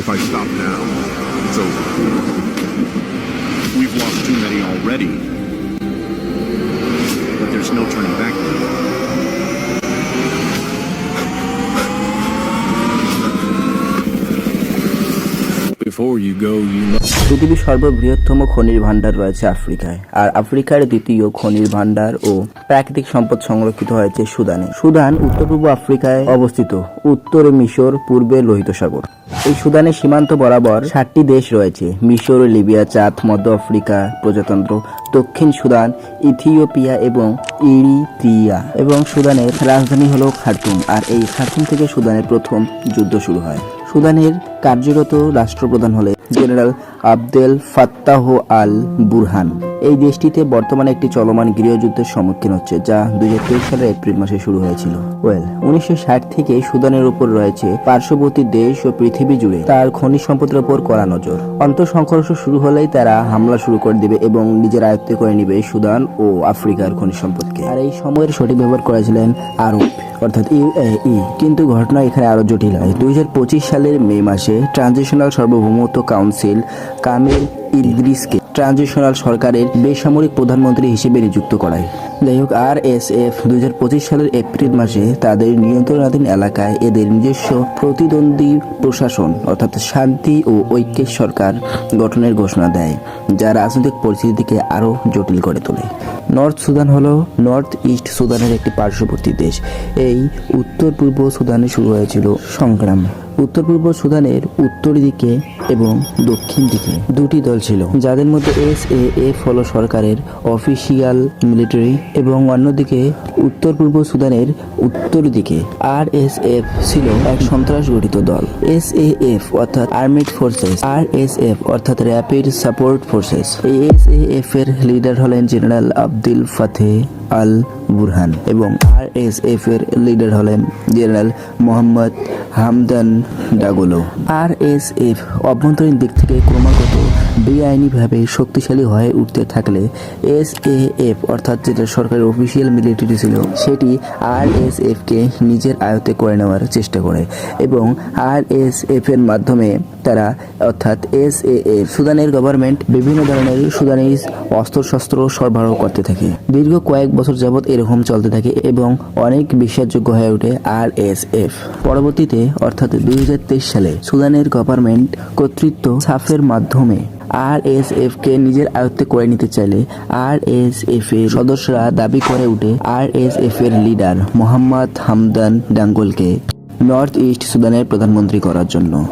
If I stop now, it's over. We've lost too many already. But there's no turning back now. Before you go, you know. পৃথিবীর সর্ববৃহত্তম খনির ভান্ডার রয়েছে আফ্রিকায় আর আফ্রিকার দ্বিতীয় খনির ভান্ডার ও প্রাকৃতিক সম্পদ সংরক্ষিত হয়েছে সুদানে সুদান উত্তর পূর্ব আফ্রিকায় অবস্থিত উত্তরে মিশর পূর্বে লোহিত সাগর এই সুদানের সীমান্ত বরাবর ষাটটি দেশ রয়েছে। মিশর, লিবিয়া, চাঁদ, মধ্য আফ্রিকা প্রজাতন্ত্র, দক্ষিণ সুদান, ইথিওপিয়া এবং ইরিত্রিয়া। এবং সুদানের রাজধানী হলো খার্তুম। আর এই খার্তুম থেকে সুদানের প্রথম যুদ্ধ শুরু হয়। সুদানের কার্যরত রাষ্ট্রপ্রধান হলে general Abdel Fattah al Burhan এই দেশটিতে বর্তমানে একটি চলমান গৃহযুদ্ধের সম্মুখীন হচ্ছে, যা দুই হাজার তেইশ সালের এপ্রিল মাসে শুরু হয়েছিল। ওয়েল, উনিশশো থেকে সুদানের উপর রয়েছে পার্শ্ববর্তী দেশ ও পৃথিবী জুড়ে তার খনিজ সম্পদের উপর কড়া নজর। অন্তঃসংঘর্ষ শুরু হলেই তারা হামলা শুরু করে দিবে এবং নিজের আয়ত্তে করে নিবে সুদান ও আফ্রিকার খনিজ সম্পদকে। আর এই সময়ের সঠিক ব্যবহার করেছিলেন আরব, অর্থাৎ ইউএই কিন্তু ঘটনা এখানে আরও জটিল হয়। দুই সালের মে মাসে ট্রানজিশনাল সার্বভৌমত্ব কাউন্সিল কামিল ইদ্রিসকে ট্রানজিশনাল সরকারের বেসামরিক প্রধানমন্ত্রী হিসেবে নিযুক্ত করায়। যাই হোক আর এস এফ দুই সালের এপ্রিল মাসে তাদের নিয়ন্ত্রণাধীন এলাকায় এদের নিজস্ব প্রতিদ্বন্দ্বী প্রশাসন, অর্থাৎ শান্তি ও ঐক্যের সরকার গঠনের ঘোষণা দেয়, যা রাজনৈতিক পরিস্থিতিকে আরও জটিল করে তোলে। নর্থ সুদান হলো নর্থ ইস্ট সুদানের একটি পার্শ্ববর্তী দেশ। এই উত্তর পূর্ব সুদানে শুরু হয়েছিল সংগ্রাম। উত্তর পূর্ব সুদানের উত্তর দিকে এবং দক্ষিণ দিকে দুটি দল ছিল, যাদের মধ্যে এস এ এফ হলো সরকারের অফিসিয়াল মিলিটারি এবং অন্যদিকে উত্তর পূর্ব সুদানের উত্তর দিকে আর এস এফ ছিল এক সন্ত্রাস গঠিত দল। এস এ এফ অর্থাৎ armed forces, R S F অর্থাৎ র্যাপিড সাপোর্ট ফোর্সেস। এই এস এ এফ এর লিডার হলেন general Abdul Fattah Al Burhan এবং আর এস এফ এর লিডার হলেন general Mohammed Hamdan Dagalo. RSF S F অভ্যন্তরীণ দিক থেকে ক্রমাগত বেআইনিভাবে শক্তিশালী হয়ে উঠতে থাকলে এস এ এফ অর্থাৎ যেটা সরকারের অফিসিয়াল মিলিটারি ছিল, সেটি আর এস এফকে নিজের আয়ত্তে করে নেওয়ার চেষ্টা করে এবং আর এস এফ এর মাধ্যমে তারা, অর্থাৎ এস এ এফ সুদানের গভর্নমেন্ট বিভিন্ন ধরনের সুদানিজ অস্ত্রশস্ত্র সরবরাহ করতে থাকে। দীর্ঘ কয়েক বছর যাবৎ এরকম চলতে থাকে এবং অনেক বিশ্বাসযোগ্য হয়ে ওঠে আর এস এফ পরবর্তীতে, অর্থাৎ দুই হাজার তেইশ সালে সুদানের গভর্নমেন্ট কর্তৃত্ব সাফের মাধ্যমে আর এস এফ কে নিজের আয়ত্তে করে নিতে চাইলে আর এস এফ এর সদস্যরা দাবি করে উঠে আর এস এফ এর লিডার মোহাম্মদ হামদান ডাঙ্গলকে নর্থ ইস্ট সুদানের প্রধানমন্ত্রী করার জন্য।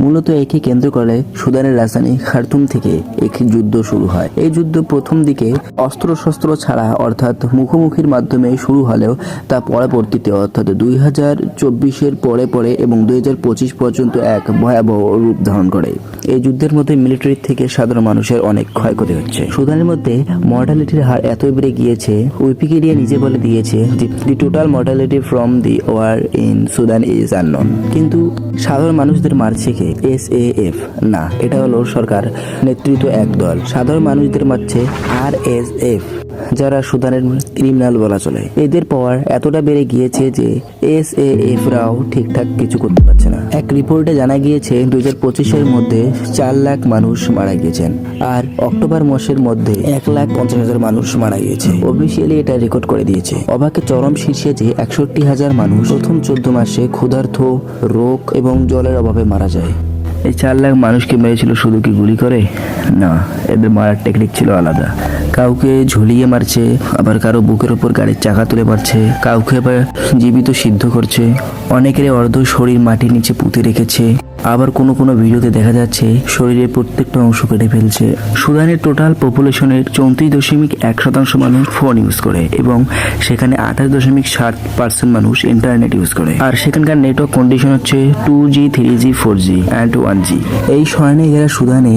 মূলত একে কেন্দ্র করে সুদানের রাজধানী খার্তুম থেকে একটি যুদ্ধ শুরু হয়। এই যুদ্ধ প্রথম দিকে অস্ত্রশস্ত্র ছাড়া, অর্থাৎ মুখোমুখির মাধ্যমে শুরু হলেও তা পরবর্তীতে, অর্থাৎ দুই হাজার চব্বিশের পরে পরে এবং দুই হাজার পঁচিশ পর্যন্ত এক ভয়াবহ রূপ ধারণ করে। এই যুদ্ধের মধ্যে মিলিটারি থেকে সাধারণ মানুষের অনেক ক্ষয়ক্ষতি হচ্ছে। সুদানের মধ্যে মর্টালিটির হার এত বেড়ে গিয়েছে, উইকিপিডিয়া নিজে বলে দিয়েছে যে, the total mortality from the war in Sudan is unknown. কিন্তু সাধারণ মানুষদের মারছে কে? এস এ এফ না, এটা হলো সরকার নেতৃত্ব এক দল। সাধারণ মানুষদের মাঝে আর এস এফ যারা সুদানের ক্রিমিনাল বলা চলে। এদের পাওয়ার এতটা বেড়ে গিয়েছে যে এস এ এফ রাও ঠিকঠাক কিছু করতে পারছে না। এক রিপোর্টে জানা গিয়েছে, দুই হাজার পঁচিশের মধ্যে চার লাখ মানুষ মারা গিয়েছেন আর অক্টোবর মাসের মধ্যে এক লাখ পঞ্চাশ হাজার মানুষ মারা গিয়েছে। অফিসিয়ালি এটা রেকর্ড করে দিয়েছে। অবাকে চরম শীর্ষে যে একষট্টি হাজার মানুষ প্রথম চোদ্দ মাসে ক্ষুধার্থ রোগ এবং জলের অভাবে মারা যায়। এই চার লাখ মানুষকে মেরেছিল শুধু কি গুলি করে? না, এদের মারার টেকনিক ছিল আলাদা। কাউকে ঝুলিয়ে মারছে, আবার কারও বুকের ওপর গাড়ির চাকা তুলে মারছে, কাউকে আবার জীবিত সিদ্ধ করছে। অনেকের অর্ধ শরীর মাটির নিচে পুঁতে রেখেছে। আবার কোনো কোনো ভিডিওতে দেখা যাচ্ছে শরীরের প্রত্যেকটা অংশ কেটে ফেলছে। সুদানের টোটাল পপুলেশনের চৌত্রিশ দশমিক এক শতাংশ মানুষ ফোন ইউজ করে এবং সেখানে আঠাশ দশমিক ষাট পার্সেন্ট মানুষ ইন্টারনেট ইউজ করে। আর সেখানকার নেটওয়ার্ক কন্ডিশন হচ্ছে two G three G four G and one G এই শয়নে এরা সুদানে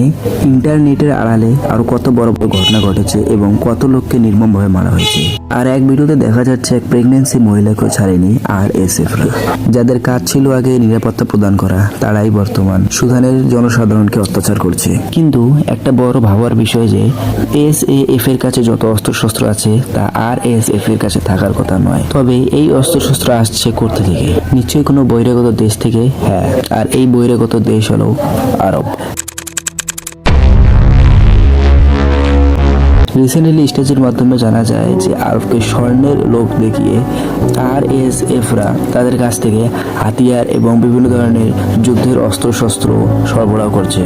ইন্টারনেটের আড়ালে আরও কত বড় বড় ঘটনা ঘটেছে এবং কত লোককে নির্মমভাবে মারা হয়েছে। আর এক ভিডিওতে দেখা যাচ্ছে এক প্রেগনেন্সি মহিলাকেও ছাড়েনি আর এসএফরা যাদের কাজ ছিল আগে নিরাপত্তা প্রদান করা, তারাই বর্তমান। সুদানের জনসাধারণকে অত্যাচার করছে। কিন্তু একটা বড় ভাবার বিষয় যে এস এফ এর কাছে যত অস্ত্রশস্ত্র আছে, তা আর এস এফ এর কাছে থাকার কথা নয়। তবে এই অস্ত্রশস্ত্র আসছে করতে থেকে। নিশ্চয়ই কোনো বহিরাগত দেশ থেকে? হ্যাঁ। আর এই বহিরাগত দেশ হলো আরব। রিসেন্টলি স্টেজের মাধ্যমে জানা যায় যে আরবকে স্বর্ণের লোক দেখিয়ে আর এস এফরা তাদের কাছ থেকে হাতিয়ার এবং বিভিন্ন ধরনের যুদ্ধের অস্ত্রশস্ত্র সরবরাহ করছে,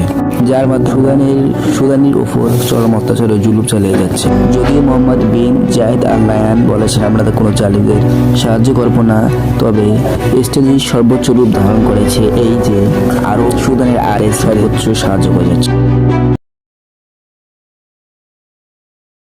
যার মাধ্যমে সুদানের, সুদানির উপর চরম অত্যাচার ও জুলুম চালিয়ে যাচ্ছে। যদিও মোহাম্মদ বিন জায়দ আল নায়ান বলেছেন, আমরা কোনো জালিমদের সাহায্য করব না। তবে স্টেজের সর্বোচ্চ রূপ ধারণ করেছে এই যে আরব সুদানের আর এস সর্বোচ্চ সাহায্য করে যাচ্ছে।